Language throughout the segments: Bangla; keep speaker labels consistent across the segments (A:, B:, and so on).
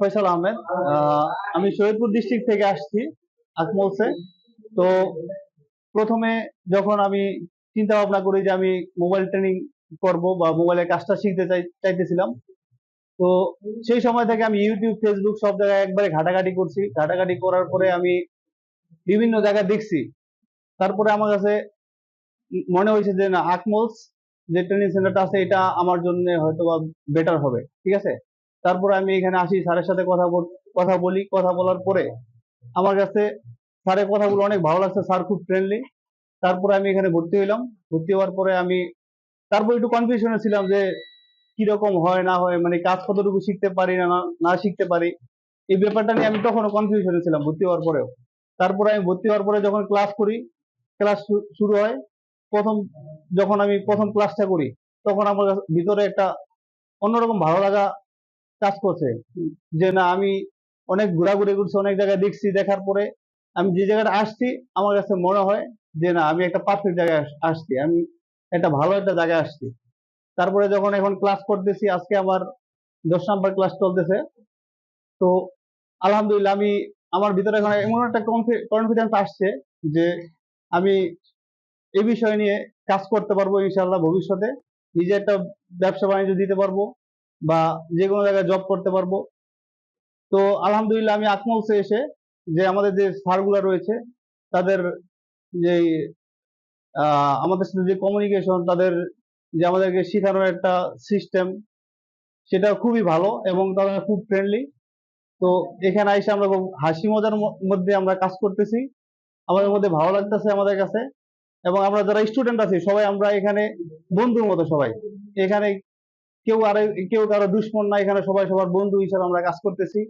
A: ফয়সাল আহমেদ। আমি শহীদপুর ডিস্ট্রিক্ট থেকে আসছি আকমলসে তো প্রথমে যখন আমি চিন্তা ভাবনা করি যে আমি মোবাইল ট্রেনিং করব বা মোবাইলের কাজটা শিখতে চাই, চাইতেছিলাম, তো সেই সময় থেকে আমি ইউটিউব ফেসবুক সব জায়গায় একবারে ঘাটাঘাটি করছি। ঘাটাঘাটি করার পরে আমি বিভিন্ন জায়গায় দেখছি। তারপরে আমার কাছে মনে হয়েছে যে না আকমলস যে ট্রেনিং সেন্টারটা আছে, এটা আমার জন্য হয়তো বা বেটার হবে। ঠিক আছে? তারপরে আমি এখানে আসি, স্যারের সাথে কথা কথা বলি, কথা বলার পরে আমার কাছে স্যারের কথাগুলো অনেক ভালো লাগছে, স্যার খুব ফ্রেন্ডলি তারপরে আমি এখানে ভর্তি হইলাম। ভর্তি হওয়ার পরে আমি, তারপর একটু কনফিউশনে ছিলাম যে কীরকম হয়, না হয় মানে কাজ কতটুকু শিখতে পারি, না, না- শিখতে পারি। এই ব্যাপারটা নিয়ে আমি তখনও কনফিউশনে ছিলাম ভর্তি হওয়ার পরেও। তারপরে আমি ভর্তি হওয়ার পরে যখন ক্লাস করি ক্লাস শুরু হয়, প্রথম, যখন আমি প্রথম ক্লাসটা করি, তখন আমার ভিতরে একটা অন্যরকম ভালো লাগা কাজ করছে। যে না, আমি অনেক ঘোরাঘুরি করছি, অনেক জায়গায় দেখছি, দেখার পরে আমি যে জায়গাটা আসছি, আমার কাছে মনে হয় যে না, আমি একটা পারফেক্ট জায়গায় আসছি, আমি একটা ভালো একটা জায়গায় আসছি। তারপরে যখন এখন ক্লাস করতেছি, আজকে আমার দশ নাম্বার ক্লাস চলতেছে। তো আলহামদুলিল্লাহ, আমি আমার ভিতরে এখন এমন একটা কনফিডেন্স আসছে যে আমি এই বিষয় নিয়ে কাজ করতে পারব ইনশাল্লাহ ভবিষ্যতে। নিজে একটা ব্যবসা বাণিজ্য দিতে পারব। বা যে কোনো জায়গায় জব করতে পারব। তো আলহামদুলিল্লাহ আমি আকমলসে এসে যে আমাদের যে স্যারগুলো রয়েছে, তাদের যে আমাদের সাথে যে কমিউনিকেশন তাদের যে আমাদেরকে শেখানোর একটা সিস্টেম সেটা খুবই ভালো এবং তারা খুব ফ্রেন্ডলি তো এখানে এসে আমরা খুব হাসি মজার মধ্যে আমরা কাজ করতেছি। আমাদের মধ্যে ভালো লাগতেছে আমাদের কাছে এবং আমরা যারা স্টুডেন্ট আছি, সবাই আমরা এখানে বন্ধুর মতো সবাই। এখানে কেউ আর কেউ কারও দুশ্মন না, এখানে সবাই সবার বন্ধু হিসাবে আমরা কাজ করতেছি।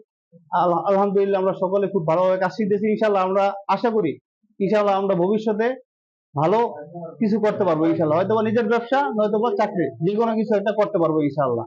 A: আলহামদুলিল্লাহ আমরা সকলে খুব ভালোভাবে কাজ শিখতেছি। ইনশাল্লাহ আমরা আশা করি ইনশাল্লাহ আমরা ভবিষ্যতে ভালো কিছু করতে পারব ইনশাল্লাহ হয়তো নিজের ব্যবসা নয়তো বা চাকরি যে কোনো কিছু একটা করতে পারব ইনশাল্লাহ